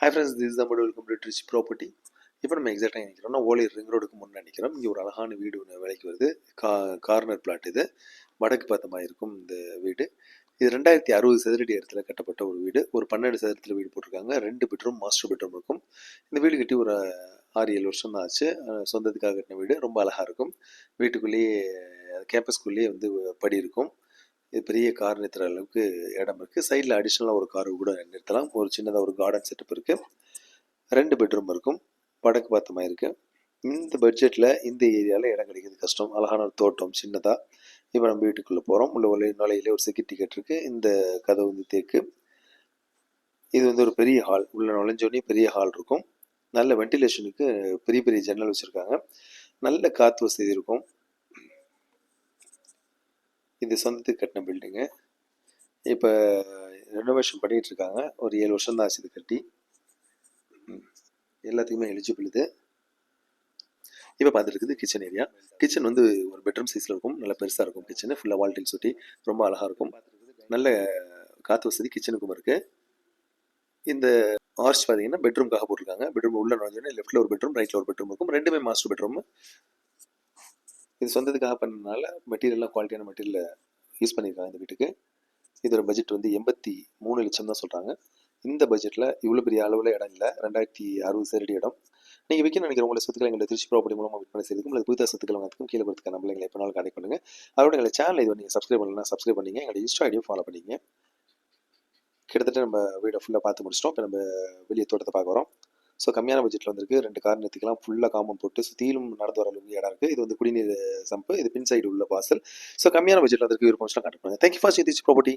High friends this நம்ம welcome to Trichy property இப்போ நம்ம எக்ஸாக்டாக நினைக்கிறோம்னா ஓலி ரிங் ரோடுக்கு முன்னே நினைக்கிறோம். இங்கே ஒரு அழகான வீடு ஒன்று விலைக்கு வருது. கா கார்னர் பிளாட் இது. வடக்கு பார்த்தமாக இருக்கும் இந்த வீடு. இது ரெண்டாயிரத்தி அறுபது சதுரடி இடத்துல கட்டப்பட்ட ஒரு வீடு. ஒரு பன்னெண்டு சதுரத்தில் வீடு போட்டிருக்காங்க. ரெண்டு பெட்ரூம் மாஸ்டர் பெட்ரூம் இருக்கும். இந்த வீடு கட்டி ஒரு ஆறு ஏழு வருஷம் தான் ஆச்சு சொந்தத்துக்காக கட்டின வீடு. ரொம்ப அழகாக இருக்கும். வீட்டுக்குள்ளேயே கேம்பஸ்குள்ளேயே வந்து படி இருக்கும். இது பெரிய கார் நிறுத்துற அளவுக்கு இடம் இருக்குது சைடில் அடிஷ்னலாக ஒரு கார் கூட நிறுத்தலாம். ஒரு சின்னதாக ஒரு கார்டன் செட்டப் இருக்குது ரெண்டு பெட்ரூம் இருக்கும். வடக்கு பார்த்தமாக இருக்குது இந்த பட்ஜெட்டில் இந்த ஏரியாவில் இடம் கிடைக்கிறது கஷ்டம். அழகான ஒரு தோட்டம் சின்னதாக இப்போ நம்ம வீட்டுக்குள்ளே போகிறோம் உள்ள உள்ள நுழையிலே ஒரு செக்யூரிட்டி கேட் இருக்குது இந்த கதவு வந்து தேக்கு. இது வந்து ஒரு பெரிய ஹால் உள்ள நுழைஞ்சோடனே பெரிய ஹால் இருக்கும். நல்ல வென்டிலேஷனுக்கு பெரிய பெரிய ஜன்னல் வச்சுருக்காங்க. நல்ல காற்று வசதி இருக்கும். இது சொந்தத்துக்கு கட்டின பில்டிங்கு இப்போ ரெனோவேஷன் பண்ணிகிட்டு இருக்காங்க ஒரு ஏழு வருஷம் தான் ஆச்சு இது கட்டி. ம். எல்லாத்துக்குமே எலிஜிபிள் இது. இப்போ பார்த்துருக்குது கிச்சன் ஏரியா கிச்சன் வந்து ஒரு பெட்ரூம் சைஸில் இருக்கும். நல்ல பெருசாக இருக்கும் கிச்சனு ஃபுல்லாக வால்டில் சுற்றி ரொம்ப அழகாக இருக்கும். நல்ல காற்று வசதி கிச்சனுக்கும் இருக்குது இந்த ஆர்ச் பார்த்தீங்கன்னா பெட்ரூம்காக போட்டிருக்காங்க. பெட்ரூம் உள்ள நுழைஞ்சோடனே லெஃப்ட்டில் ஒரு பெட்ரூம் ரைட்டில் ஒரு பெட்ரூம் இருக்கும். ரெண்டுமே மாஸ்டர் பெட்ரூம் இது சொந்தத்துக்காக பண்ணனால மெட்டீரியல்லாம் குவாலிட்டியான மெட்டீரியலை யூஸ் பண்ணியிருக்காங்க இந்த வீட்டுக்கு. இதோட பட்ஜெட் வந்து எண்பத்தி மூணு லட்சம் தான் சொல்கிறாங்க இந்த பட்ஜெட்டில் இவ்வளோ பெரிய அளவில் இடம் இல்லை. ரெண்டாயிரத்தி அறுபது சதுரடி இடம். நீங்கள் விற்க நினைக்கிற உங்களை சொத்துக்களை எங்களை திருச்சி ப்ராப்பர்ட்டி மூலமாக விற்பனை செய்துக்கும் அல்லது புதிய சொத்துக்கள் வந்ததுக்கும் கீழே கொடுத்துக்க நம்மளை எங்களை எப்போனாலும் கனெக்ட் பண்ணுங்கள் அதோட எங்களை சேனல் இது நீங்கள் சப்ஸ்கிரைப் பண்ணலாம் சப்ஸ்கிரைப் பண்ணிங்க. எங்களை இன்ஸ்டா ஐடியும் ஃபாலோ பண்ணிங்க. கிட்டத்தட்ட நம்ம வீடை ஃபுல்லாக பார்த்து முடிச்சிட்டோம். இப்போ நம்ம வெளியே தோட்டத்தை பார்க்க வரோம். ஸோ கம்மியான பட்ஜெட்டில் வந்திருக்கு. ரெண்டு கார் நிறுத்திக்கலாம் ஃபுல்லாக காம்பவுண்ட் போட்டு சுற்றிலும் நடந்து வர அளவுக்கு இடம் இருக்குது இது வந்து குடிநீர் சம்பு. இது பின் சைடு உள்ள வாசல் ஸோ கம்மியான பட்ஜெட்டில் வந்திருக்கு. விருப்பம் கான்டாக்ட் பண்ணுங்கள் தேங்க்யூ ஃபார் திருச்சி ப்ராப்பர்ட்டி